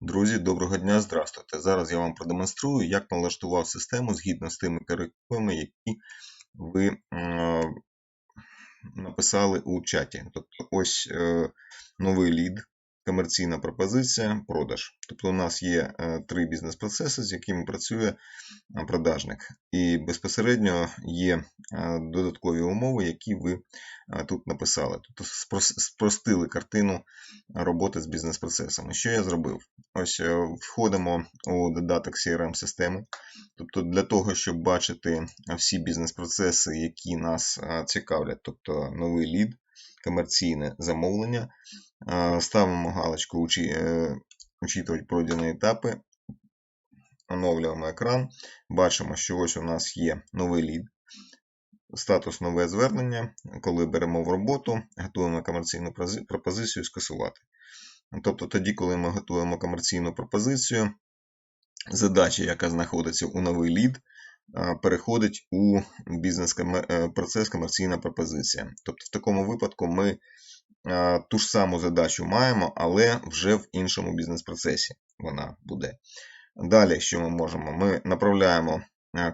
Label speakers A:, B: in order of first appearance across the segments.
A: Друзі, доброго дня, здравствуйте. Зараз я вам продемонструю, як налаштував систему згідно з тими корективами, які ви е, написали у чаті. Тобто, ось е, новий лід, комерційна пропозиція, продаж. Тобто, у нас є е, три бізнес-процеси, з якими працює е, продажник. І безпосередньо є е, додаткові умови, які ви тут написали. Тобто спростили картину роботи з бізнес-процесами. Що я зробив? Ось входимо у додаток CRM-системи. Тобто для того, щоб бачити всі бізнес-процеси, які нас цікавлять, тобто новий лід, комерційне замовлення, е, ставимо галочку «Учі- е, «Учитувати пройдені етапи», оновлюємо екран, бачимо, що ось у нас є новий лід, статус нове звернення, коли беремо в роботу, готуємо комерційну пропозицію скасувати. Тобто тоді, коли ми готуємо комерційну пропозицію, задача, яка знаходиться у новий лід, переходить у бізнес-процес комерційна пропозиція. Тобто в такому випадку ми ту ж саму задачу маємо, але вже в іншому бізнес-процесі вона буде. Далі, що ми можемо? Ми направляємо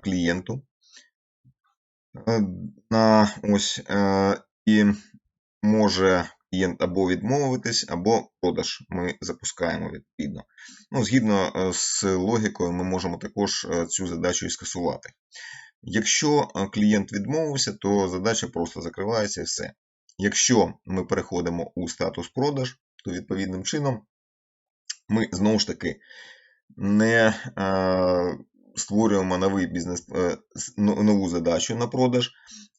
A: клієнту е, на ось е, і може клієнт або відмовитись, або продаж ми запускаємо відповідно. Ну, згідно е, з логікою, ми можемо також е, цю задачу і скасувати. Якщо е, клієнт відмовився, то задача просто закривається і все. Якщо ми переходимо у статус продаж, то відповідним чином ми знову ж таки не створюємо новий бізнес, нову задачу на продаж,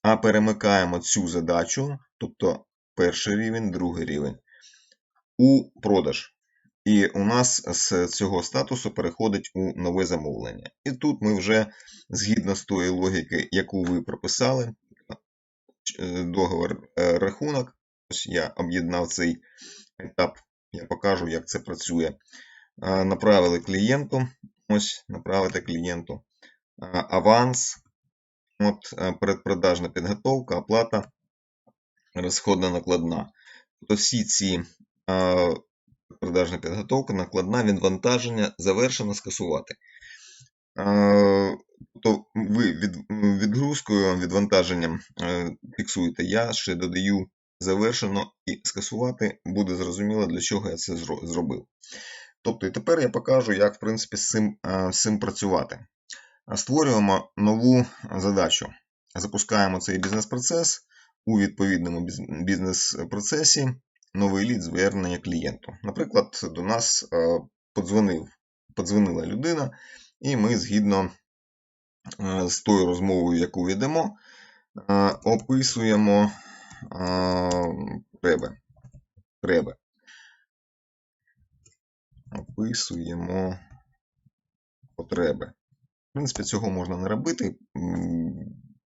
A: а перемикаємо цю задачу, тобто перший рівень, другий рівень, у продаж. І у нас з цього статусу переходить у нове замовлення. І тут ми вже згідно з тої логіки, яку ви прописали, е, договор е, рахунок. Ось я об'єднав цей етап, я покажу, як це працює. Направили клієнту. Ось, направити клієнту. Аванс. От, е, передпродажна підготовка, оплата, розходна накладна. Тобто всі ці е, продажна підготовка, накладна, відвантаження завершено скасувати. Е, Тобто ви від, відгрузкою, відвантаженням е, фіксуєте. Я ще додаю завершено і скасувати буде зрозуміло, для чого я це зробив. Тобто, і тепер я покажу, як в принципі з цим, е, з цим працювати. Створюємо нову задачу. Запускаємо цей бізнес-процес у відповідному бізнес-процесі новий лід звернення клієнту. Наприклад, до нас е, подзвонив, подзвонила людина, і ми згідно е, з тою розмовою, яку ведемо, е, описуємо потреби. потреби. Описуємо потреби. В принципі, цього можна не робити,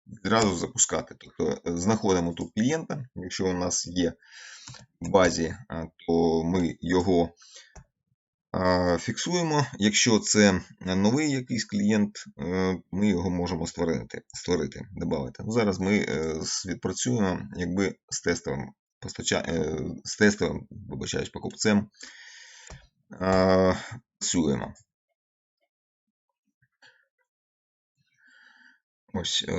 A: відразу запускати. Тобто е, знаходимо тут клієнта. Якщо у нас є в базі, то ми його фіксуємо. Якщо це новий якийсь клієнт, е, ми його можемо створити, створити додати. Зараз ми е, відпрацюємо якби з тестовим постача... е, з тестовим, вибачаюсь, покупцем працюємо. Ось е,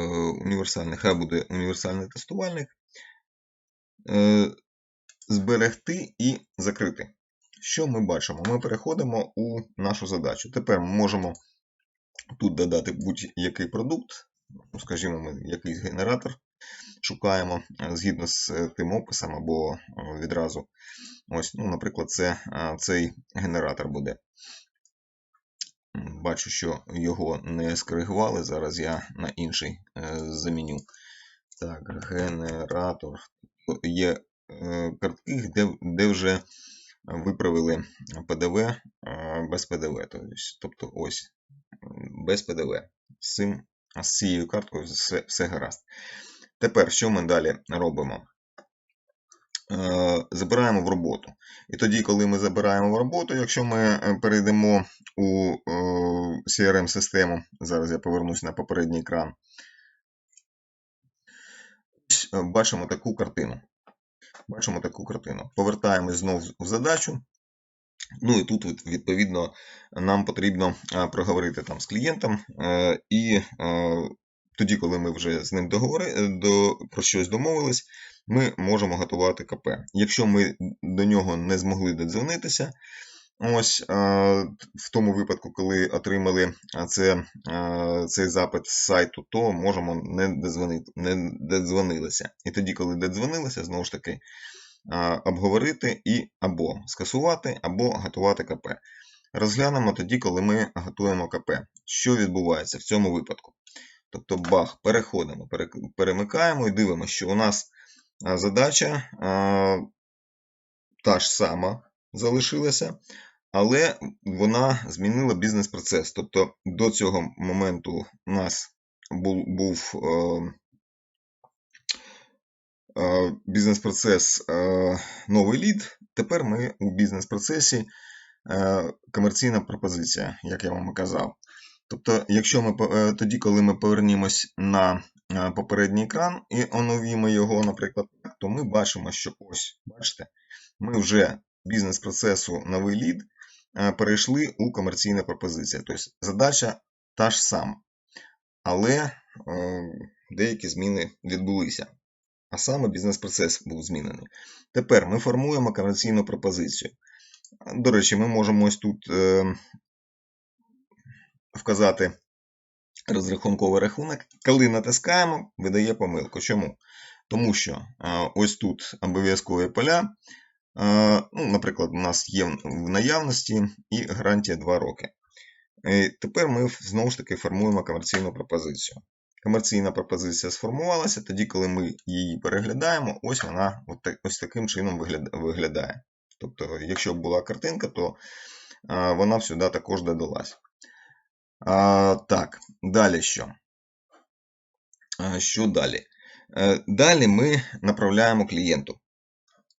A: універсальний, хай буде універсальний тестувальник. Е, зберегти і закрити. Що ми бачимо? Ми переходимо у нашу задачу. Тепер ми можемо тут додати будь-який продукт, ну, скажімо, ми якийсь генератор шукаємо е, згідно з тим описом або відразу. Ось, ну, наприклад, це, цей генератор буде. Бачу, що його не скоригували. Зараз я на інший е, заміню. Так, генератор. Є е, картки, де, де вже виправили ПДВ е, без ПДВ. Тобто, ось без ПДВ. З цією карткою все, все гаразд. Тепер що ми далі робимо? Е, Забираємо в роботу. І тоді, коли ми забираємо в роботу, якщо ми е, перейдемо у е, CRM-систему, зараз я повернусь на попередній екран, бачимо таку картину. Бачимо таку картину. Повертаємось знову в задачу. Ну і тут, відповідно, нам потрібно проговорити там з клієнтом, і тоді, коли ми вже з ним договори, до, про щось домовились, ми можемо готувати КП. Якщо ми до нього не змогли додзвонитися, ось е, в тому випадку, коли отримали це, е, цей запит з сайту, то можемо не не додзвонилися. І тоді, коли додзвонилися, знову ж таки, обговорити і або скасувати, або готувати КП. Розглянемо тоді, коли ми готуємо КП. Що відбувається в цьому випадку? Тобто бах, переходимо, перемикаємо і дивимося, що у нас задача та ж сама залишилася, але вона змінила бізнес-процес. Тобто до цього моменту у нас був, е, е, бізнес-процес е, новий лід. Тепер ми у бізнес-процесі комерційна пропозиція, як я вам казав. Тобто, якщо ми тоді, коли ми повернімось на попередній екран і оновімо його, наприклад, то ми бачимо, що ось, бачите, ми вже бізнес-процесу новий лід е, перейшли у комерційна пропозиція. Тобто задача та ж сама. Але е, деякі зміни відбулися. А саме бізнес-процес був змінений. Тепер ми формуємо комерційну пропозицію. До речі, ми можемо ось тут е, вказати розрахунковий рахунок. Коли натискаємо, видає помилку. Чому? Тому що е, ось тут обов'язкові поля. Е, ну, наприклад, у нас є в наявності і гарантія 2 роки. І тепер ми знову ж таки формуємо комерційну пропозицію. Комерційна пропозиція сформувалася, тоді, коли ми її переглядаємо, ось вона ось таким чином виглядає. Тобто, якщо була картинка, то вона б сюди також додалась. А, так, далі що? Що далі? Е, Далі ми направляємо клієнту.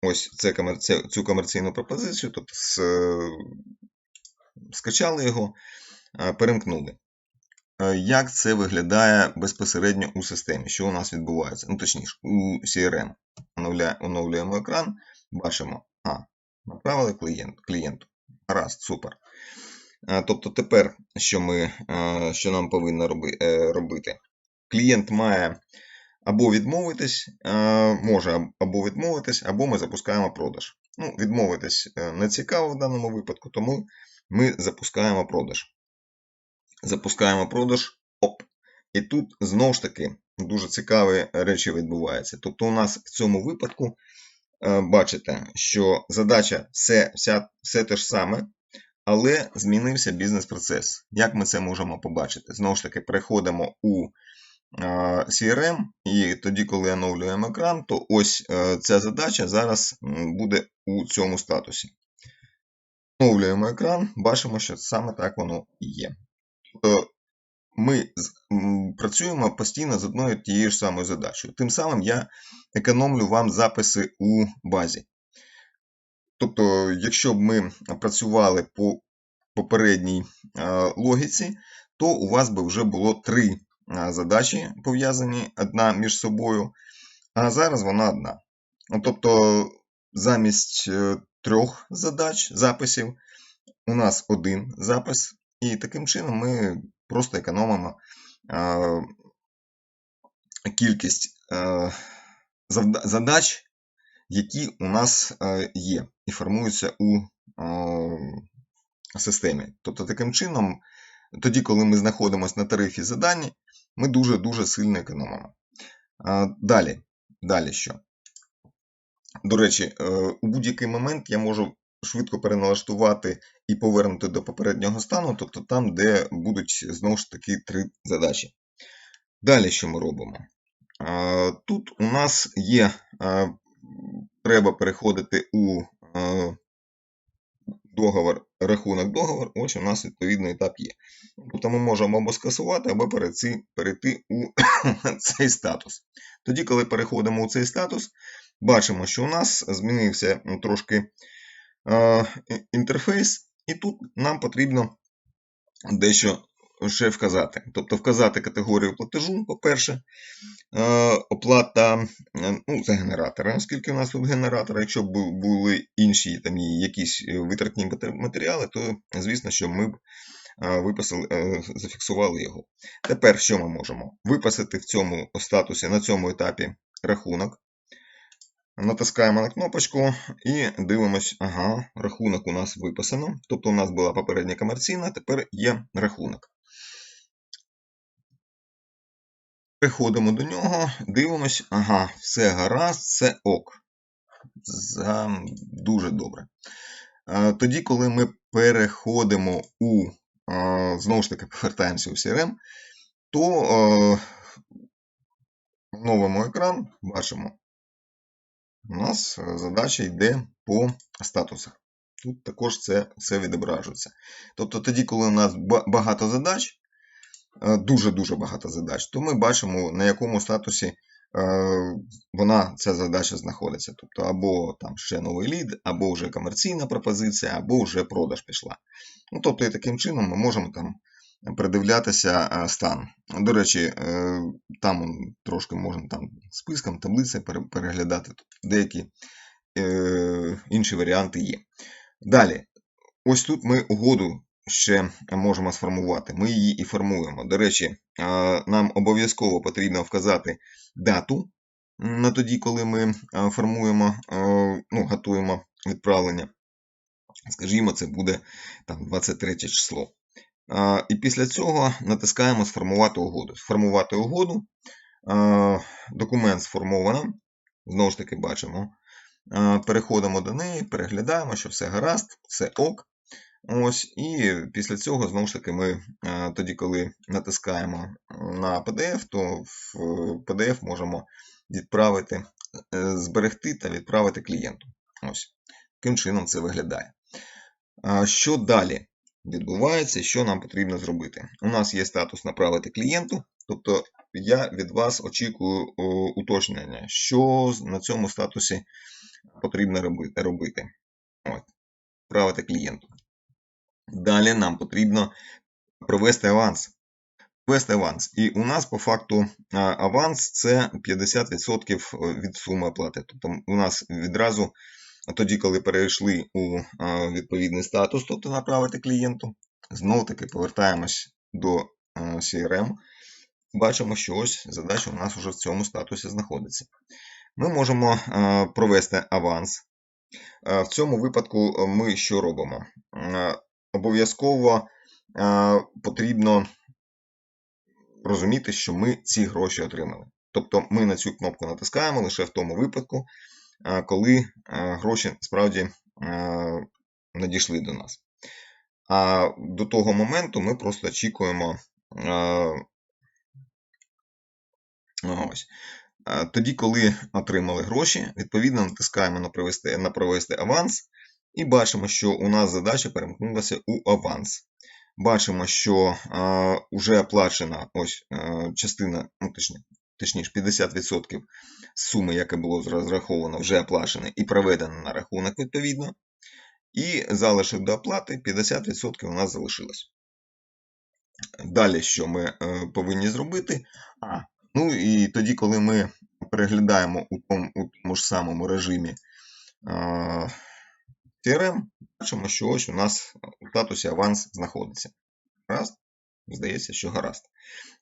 A: Ось це це- цю комерційну пропозицію, тобто з, е, скачали його, е, перемкнули. Як це виглядає безпосередньо у системі? Що у нас відбувається? Ну, точніше, у CRM. Оновлюємо екран, бачимо, а, направили клієнт, клієнту. Гаразд, супер. Тобто тепер, що, ми, що нам повинно е, робити? Клієнт має або відмовитись, може або відмовитись, або ми запускаємо продаж. Ну, відмовитись е, не цікаво в даному випадку, тому ми запускаємо продаж. Запускаємо продаж, оп. І тут знову ж таки дуже цікаві речі відбуваються. Тобто, у нас в цьому випадку е, бачите, що задача все, вся, все те ж саме, але змінився бізнес-процес. Як ми це можемо побачити? Знову ж таки, переходимо у е, CRM, і тоді, коли оновлюємо екран, то ось е, ця задача зараз буде у цьому статусі. Оновлюємо екран, бачимо, що саме так воно і є. Тобто ми працюємо постійно з одною тією ж самою задачею. Тим самим я економлю вам записи у базі. Тобто, якщо б ми працювали по попередній е, логіці, то у вас би вже було три е, задачі пов'язані одна між собою, а зараз вона одна. Ну, Тобто, замість е, трьох задач, записів, у нас один запис, і таким чином ми просто економимо кількість задач, які у нас е, є і формуються у е, системі. Тобто, таким чином, тоді, коли ми знаходимося на тарифі задані, ми дуже-дуже сильно економимо. Далі, далі що? До речі, е, у будь-який момент я можу швидко переналаштувати і повернути до попереднього стану, тобто там, де будуть знову ж таки три задачі. Далі що ми робимо? Тут у нас є, треба переходити у договор, рахунок договор, ось у нас відповідний етап є. Тобто ми можемо або скасувати, або перейти, перейти у цей статус. Тоді, коли переходимо у цей статус, бачимо, що у нас змінився трошки е, інтерфейс, і тут нам потрібно дещо ще вказати? Тобто вказати категорію платежу, по-перше, е, оплата е, ну, за генератора, оскільки у нас тут генератор, якщо б були інші там, якісь е, витратні матеріали, то звісно, що ми б виписали, зафіксували його. Тепер що ми можемо? Виписати в цьому статусі на цьому етапі рахунок. Натискаємо на кнопочку і дивимось, ага, рахунок у нас виписано. Тобто у нас була попередня комерційна, тепер є рахунок. Переходимо до нього, дивимось, ага, все гаразд, все ок. За... Дуже добре. Тоді, коли ми переходимо у, знову ж таки, повертаємося у CRM, то в новому екран бачимо, у нас е, задача йде по статусах. Тут також це все відображується. Тобто тоді, коли у нас багато задач, дуже-дуже багато задач, то ми бачимо, на якому статусі е, вона, ця задача знаходиться. Тобто або там ще новий лід, або вже комерційна пропозиція, або вже продаж пішла. Ну, тобто, і таким чином ми можемо там придивлятися е, стан. До речі, е, там трошки можна там списком, таблицею переглядати. Тут деякі е, інші варіанти є. Далі, ось тут ми угоду ще можемо сформувати. Ми її і формуємо. До речі, е, нам обов'язково потрібно вказати дату на тоді, коли ми е, формуємо, е, ну, готуємо відправлення. Скажімо, це буде там 23 число. І після цього натискаємо Сформувати угоду. Сформувати угоду. Документ сформовано. Знову ж таки, бачимо. Переходимо до неї, переглядаємо, що все гаразд, все ок. Ось, І після цього, знову ж таки, ми тоді, коли натискаємо на PDF, то в PDF можемо відправити, е, зберегти та відправити клієнту. Ось. Таким чином це виглядає. Що далі? відбувається, що нам потрібно зробити. У нас є статус направити клієнту, тобто я від вас очікую уточнення, що на цьому статусі потрібно робити. От. Клієнту. Далі нам потрібно провести аванс. Провести аванс. І у нас по факту аванс це 50% від суми оплати. Тобто у нас відразу тоді, коли перейшли у відповідний статус, тобто направити клієнту, знову таки повертаємось до CRM. Бачимо, що ось задача у нас вже в цьому статусі знаходиться. Ми можемо провести аванс. В цьому випадку ми що робимо? Обов'язково а, потрібно розуміти, що ми ці гроші отримали. Тобто ми на цю кнопку натискаємо лише в тому випадку, а, коли а, гроші справді надійшли до нас. А до того моменту ми просто очікуємо. а, Ось. Тоді, коли отримали гроші, відповідно натискаємо на провести, на провести аванс і бачимо, що у нас задача перемкнулася у аванс. Бачимо, що а, вже оплачена ось а, частина, ну, точні, точніше 50% суми, яке було розраховано, вже оплачене і проведено на рахунок відповідно. І залишок до оплати 50% у нас залишилось. Далі, що ми е, повинні зробити? А, ну і тоді, коли ми переглядаємо у тому, у тому ж самому режимі е, CRM, бачимо, що ось у нас у статусі аванс знаходиться. Гаразд? Здається, що гаразд.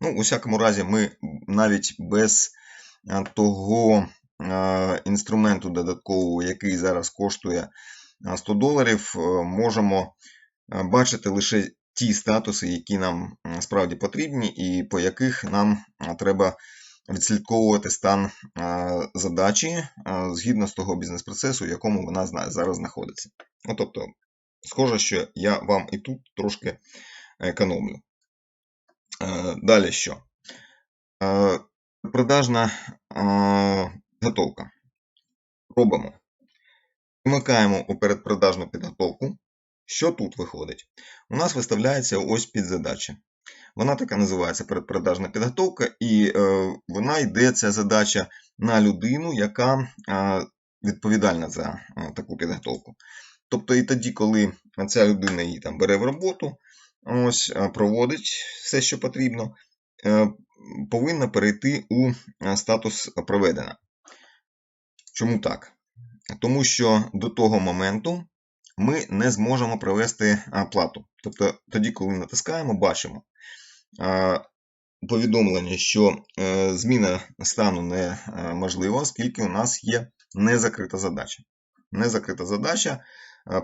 A: Ну, у всякому разі, ми навіть без е, того е, інструменту додаткового, який зараз коштує е, 100 доларів, е, можемо е, бачити лише ті статуси, які нам справді потрібні, і по яких нам треба відслідковувати стан е, задачі е, згідно з того бізнес-процесу, в якому вона зараз знаходиться. Ну, тобто, схоже, що я вам і тут трошки економлю. Е, Далі що? Продажна підготовка. Робимо. Вмикаємо у передпродажну підготовку. Що тут виходить? У нас виставляється ось підзадача. Вона така називається передпродажна підготовка, і е, вона йде ця задача на людину, яка е, відповідальна за е, таку підготовку. Тобто і тоді, коли ця людина її там бере в роботу, ось, проводить все, що потрібно, повинна перейти у статус проведена. Чому так? Тому що до того моменту ми не зможемо провести плату. Тобто, тоді, коли натискаємо, бачимо повідомлення, що зміна стану неможлива, оскільки у нас є незакрита задача. Незакрита задача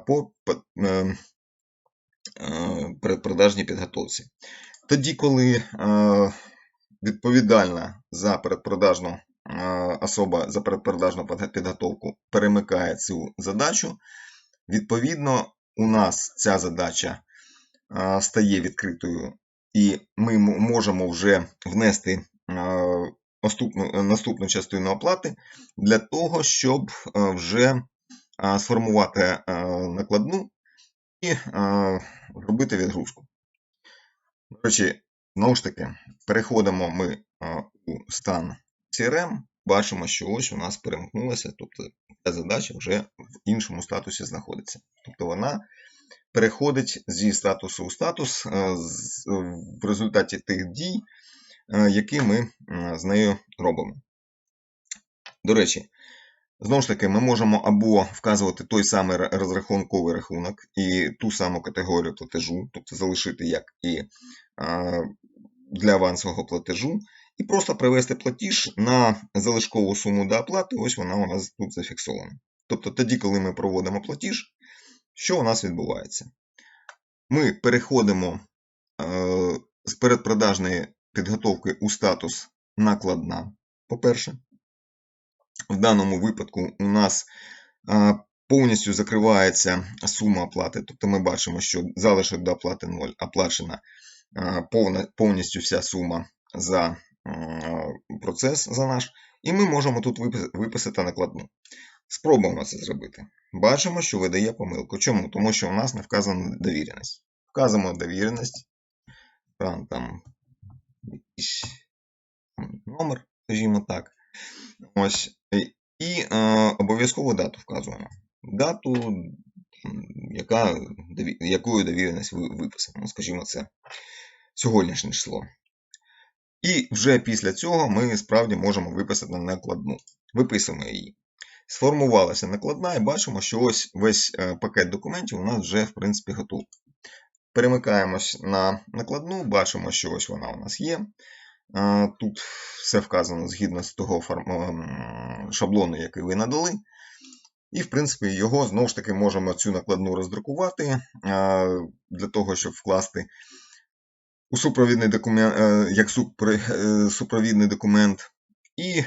A: по передпродажній підготовці. Тоді, коли відповідальна за передпродажну особа за передпродажну підготовку перемикає цю задачу, відповідно, у нас ця задача стає відкритою, і ми можемо вже внести наступну, наступну частину оплати для того, щоб вже сформувати накладну і робити відгрузку. До речі, знову ж таки, переходимо ми у стан CRM, бачимо, що ось у нас перемкнулася, тобто ця задача вже в іншому статусі знаходиться. Тобто вона переходить зі статусу у статус в результаті тих дій, які ми з нею робимо. До речі, Знову ж таки, ми можемо або вказувати той самий розрахунковий рахунок і ту саму категорію платежу, тобто залишити як і для авансового платежу, і просто привести платіж на залишкову суму до оплати, ось вона у нас тут зафіксована. Тобто тоді, коли ми проводимо платіж, що у нас відбувається? Ми переходимо з передпродажної підготовки у статус накладна, по-перше. В даному випадку у нас повністю закривається сума оплати. Тобто ми бачимо, що залишок до оплати 0, оплачена повністю вся сума за процес за наш. І ми можемо тут виписати накладну. Спробуємо це зробити. Бачимо, що видає помилку. Чому? Тому що у нас не вказана довіреність. Вказуємо довіреність. Там, там номер, скажімо так. Ось. І е, обов'язково дату вказуємо. Дату, яка, якою довіреність виписано. Ну, скажімо, це сьогоднішнє число. І вже після цього ми справді можемо виписати накладну. Виписуємо її. Сформувалася накладна, і бачимо, що ось весь е, пакет документів у нас вже, в принципі, готовий. Перемикаємось на накладну, бачимо, що ось вона у нас є. Тут все вказано згідно з того шаблону, який ви надали. І, в принципі, його знову ж таки можемо цю накладну роздрукувати для того, щоб вкласти у супровідний документ, е, як е, супровідний документ. І е,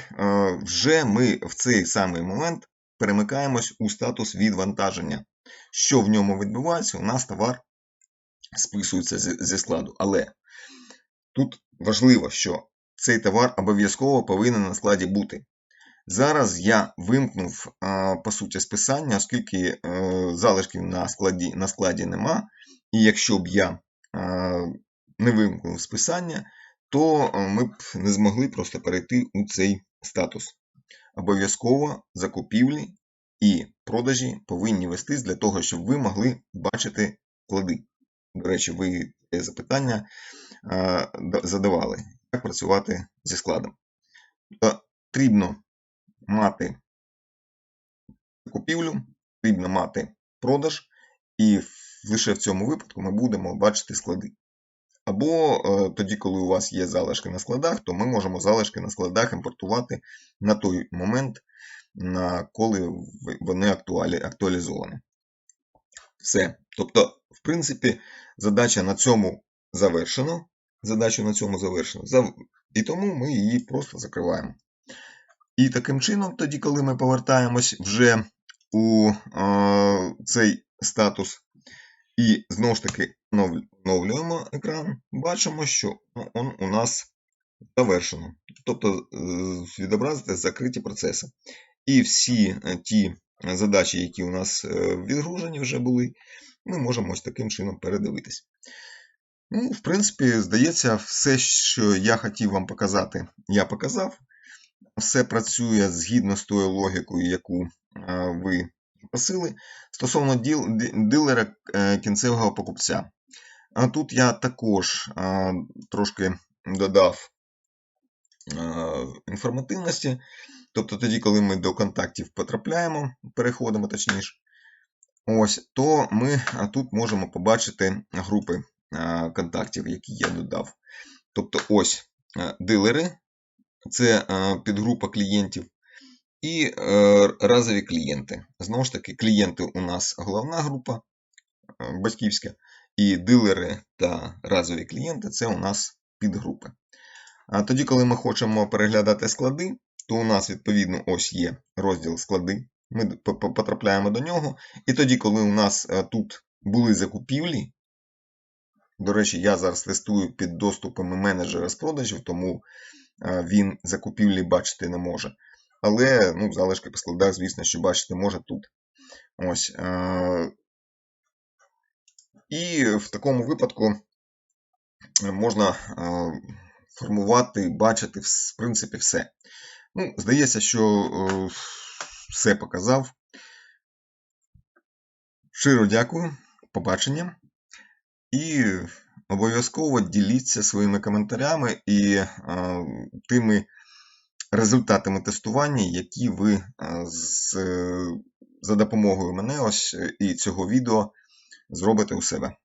A: вже ми в цей самий момент перемикаємось у статус відвантаження. Що в ньому відбувається, у нас товар списується зі складу. Але тут важливо, що цей товар обов'язково повинен на складі бути. Зараз я вимкнув, по суті, списання, оскільки залишків на складі на складі нема. І якщо б я не вимкнув списання, то ми б не змогли просто перейти у цей статус. Обов'язково закупівлі і продажі повинні вестись для того, щоб ви могли бачити склади. До речі, ви це запитання задавали, як працювати зі складом. Потрібно мати купівлю, потрібно мати продаж, і лише в цьому випадку ми будемо бачити склади. Або е, тоді, коли у вас є залишки на складах, то ми можемо залишки на складах імпортувати на той момент, на коли вони актуалі, актуалізовані. Все. Тобто, в принципі, задача на цьому завершена. Задача на цьому завершена. І тому ми її просто закриваємо. І таким чином, тоді, коли ми повертаємось вже у е, цей статус, і знову ж таки оновлюємо екран, бачимо, що он у нас завершено. Тобто е, відобразити закриті процеси. І всі е, ті задачі, які у нас е, відгружені вже були, ми можемо ось таким чином передивитись. Ну, В принципі, здається, все, що я хотів вам показати, я показав. Все працює згідно з тою логікою, яку ви просили. Стосовно дилера кінцевого покупця. А тут я також а, трошки додав а, інформативності. Тобто тоді, коли ми до контактів потрапляємо, переходимо точніше, ось, то ми тут можемо побачити групи контактів, які я додав. Тобто ось дилери, це підгрупа клієнтів, і е, разові клієнти. Знову ж таки, клієнти у нас головна група е, батьківська, і дилери та разові клієнти це у нас підгрупи. А тоді, коли ми хочемо переглядати склади, то у нас, відповідно, ось є розділ склади. Ми потрапляємо до нього. І тоді, коли у нас е, тут були закупівлі, до речі, я зараз тестую під доступами менеджера з продажів, тому він закупівлі бачити не може. Але ну, залишки по складах, звісно, що бачити може тут. Ось. Е, і в такому випадку можна е, формувати, бачити, в принципі, все. Ну, Здається, що е, все показав. Щиро дякую, побачення. І обов'язково діліться своїми коментарями і е, тими результатами тестування, які ви е, з, за допомогою мене ось і цього відео зробите у себе.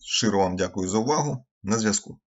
A: Щиро вам дякую за увагу. На зв'язку.